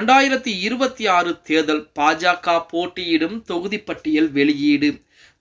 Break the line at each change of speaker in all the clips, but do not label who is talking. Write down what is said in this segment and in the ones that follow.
ரெண்டாயிரத்தி இருபத்தி ஆறு தேர்தல் பாஜக போட்டியிடும் தொகுதி பட்டியல் வெளியீடு.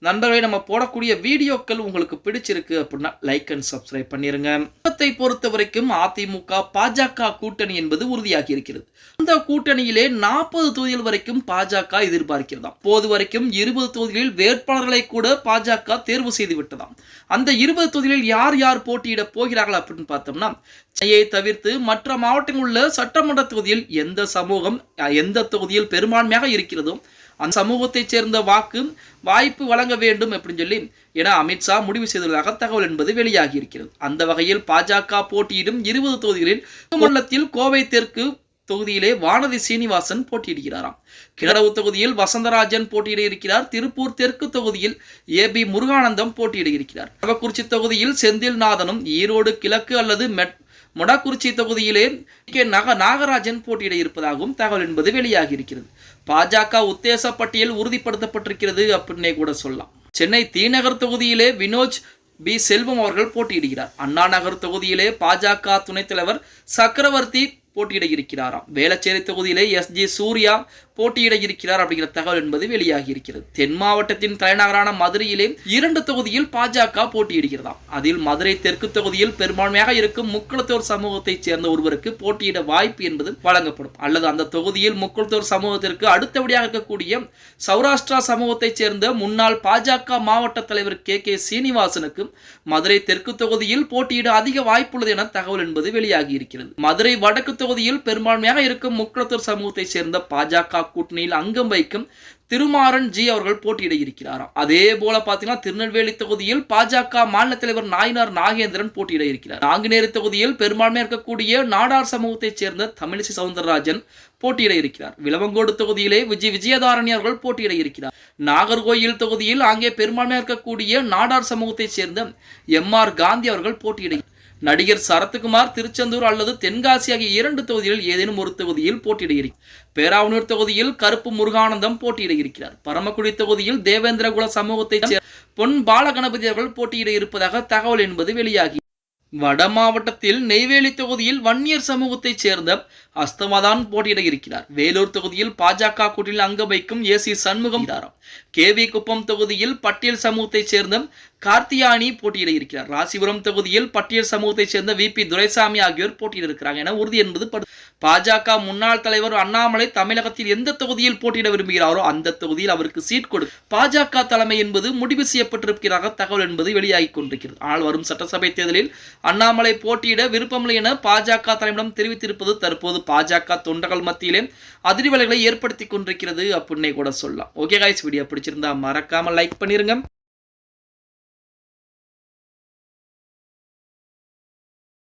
நண்பர்களை நம்ம போடக்கூடிய வீடியோக்கள் உங்களுக்கு பிடிச்சிருக்கு அப்படின்னா லைக் அண்ட் சப்ஸ்கிரைப் பண்ணிருங்க. குடும்பத்தை பொறுத்த வரைக்கும் அதிமுக பாஜக கூட்டணி என்பது உறுதியாகி இருக்கிறது. இந்த கூட்டணியிலே நாற்பது தொகுதிகள் வரைக்கும் பாஜக எதிர்பார்க்கிறதாம். போது வரைக்கும் இருபது தொகுதிகளில் வேட்பாளர்களை கூட பாஜக தேர்வு செய்து விட்டதாம். அந்த இருபது தொகுதிகளில் யார் யார் போட்டியிட போகிறார்கள் அப்படின்னு பார்த்தோம்னா சென்னையை தவிர்த்து மற்ற மாவட்டங்களில் உள்ள சட்டமன்ற தொகுதியில் எந்த சமூகம் எந்த தொகுதியில் பெரும்பான்மையாக இருக்கிறதோ அந்த சமூகத்தைச் சேர்ந்த வாக்கு வாய்ப்பு வழங்க வேண்டும் அப்படின்னு சொல்லி என அமித்ஷா முடிவு செய்துள்ளதாக தகவல் என்பது வெளியாகி இருக்கிறது அந்த வகையில் பாஜக போட்டியிடும் இருபது தொகுதிகளில் மாநிலத்தில் கோவை தெற்கு தொகுதியிலே வானதி சீனிவாசன் போட்டியிடுகிறாராம். கிணறவு தொகுதியில் வசந்தராஜன் போட்டியிட இருக்கிறார். திருப்பூர் தெற்கு தொகுதியில் ஏ பி முருகானந்தம் போட்டியிட இருக்கிறார். கள்ளக்குறிச்சி தொகுதியில் செந்தில்நாதனும் ஈரோடு கிழக்கு அல்லது மெட் மொடக்குறிச்சி தொகுதியிலே கே நக நாகராஜன் போட்டியிட இருப்பதாகவும் தகவல் என்பது வெளியாகி இருக்கிறது பாஜக உத்தேச பட்டியல் உறுதிப்படுத்தப்பட்டிருக்கிறது அப்படின்னே கூட சொல்லலாம். சென்னை தீநகர் தொகுதியிலே வினோஜ் பி. செல்வம் அவர்கள் போட்டியிடுகிறார். அண்ணா நகர் தொகுதியிலே பாஜக துணைத் தலைவர் சக்கரவர்த்தி போட்டியிட இருக்கிறாராம். வேளச்சேரி தொகுதியிலே எஸ். ஜி. சூர்யா போட்டியிட இருக்கிறார் அப்படிங்கிற தகவல் என்பது வெளியாகி இருக்கிறது. தென் மாவட்டத்தின் தலைநகரான மதுரையிலே இரண்டு தொகுதியில் பாஜக போட்டியிடுகிறதாம். அதில் மதுரை தெற்கு தொகுதியில் பெரும்பான்மையாக இருக்கும் முக்குளத்தோர் சமூகத்தைச் சேர்ந்த ஒருவருக்கு போட்டியிட வாய்ப்பு என்பது வழங்கப்படும். அல்லது அந்த தொகுதியில் முக்குளத்தோர் சமூகத்திற்கு அடுத்தபடியாக இருக்கக்கூடிய சௌராஷ்டிரா சமூகத்தைச் சேர்ந்த முன்னாள் பாஜக மாவட்ட தலைவர் கே. கே. சீனிவாசனுக்கு மதுரை தெற்கு தொகுதியில் போட்டியிட அதிக வாய்ப்புள்ளது என தகவல் என்பது வெளியாகி இருக்கிறது. மதுரை வடக்கு தொகுதியில் பெரும்பான்மையாக இருக்கும் முக்குளத்தூர் சமூகத்தைச் சேர்ந்த பாஜக கூட்டணியில் அங்கம் வைக்கும் திருமாறன் ஜி அவர்கள் போட்டியிட இருக்கிறாராம். அதே போல பாத்தீங்கன்னா திருநெல்வேலி தொகுதியில் பாஜக மாநில தலைவர் நாயினார் நாகேந்திரன் போட்டியிட இருக்கிறார். நாங்குநேரி தொகுதியில் பெரும்பான்மையாக இருக்கக்கூடிய நாடார் சமூகத்தைச் சேர்ந்த தமிழிசை சவுந்தரராஜன் போட்டியிட இருக்கிறார். விளவங்கோடு தொகுதியிலே விஜய் விஜயதாரணி அவர்கள் போட்டியிட இருக்கிறார். நாகர்கோயில் தொகுதியில் அங்கே பெரும்பான்மையாக இருக்கக்கூடிய நாடார் சமூகத்தைச் சேர்ந்த எம் ஆர் காந்தி அவர்கள் போட்டியிட நடிகர் சரத்குமார் திருச்செந்தூர் அல்லது தென்காசி ஆகிய இரண்டு தொகுதிகளில் ஏதேனும் ஒரு தொகுதியில் போட்டியிடுகிறார். பேராவனூர் தொகுதியில் கருப்பு முருகானந்தம் போட்டியிடுகிறார். பரமக்குடி தொகுதியில் தேவேந்திரகுல சமூகத்தைச் பொன் பாலகணபதி அவர்கள் போட்டியிட இருப்பதாக தகவல் என்பது வெளியாகி வட மாவட்டத்தில் நெய்வேலி தொகுதியில் வன்னியர் சமூகத்தைச் சேர்ந்த அஸ்தமதான் போட்டியிட இருக்கிறார். வேலூர் தொகுதியில் பாஜக கூட்டில் அங்க வைக்கும் ஏ சி சண்முகம் கேவி குப்பம் தொகுதியில் பட்டியல் சமூகத்தைச் சேர்ந்த கார்த்தியானி போட்டியிட இருக்கிறார். ராசிபுரம் தொகுதியில் பட்டியல் சமூகத்தைச் சேர்ந்த வி. பி. துரைசாமி ஆகியோர் போட்டியிட இருக்கிறாங்க. என உறுதி என்பது பாஜக முன்னாள் தலைவர் அண்ணாமலை தமிழகத்தில் எந்த தொகுதியில் போட்டியிட விரும்புகிறாரோ அந்த தொகுதியில் அவருக்கு சீட் கொடு பாஜக தலைமை என்பது முடிவு செய்யப்பட்டிருக்கிறாக தகவல் என்பது வெளியாகி கொண்டிருக்கிறது. ஆனால் வரும் சட்டசபை தேர்தலில் அண்ணாமலை போட்டியிட விருப்பமில்லை என பாஜக தலைமையிடம் தெரிவித்திருப்பது தற்போது பாஜக தொண்டர்கள் மத்தியிலே அதிர்வலைகளை ஏற்படுத்தி கொண்டிருக்கிறது அப்படின்னே கூட சொல்லலாம். ஓகே காய்ஸ் வீடியோ பிடிச்சிருந்தா மறக்காம லைக் பண்ணிருங்க.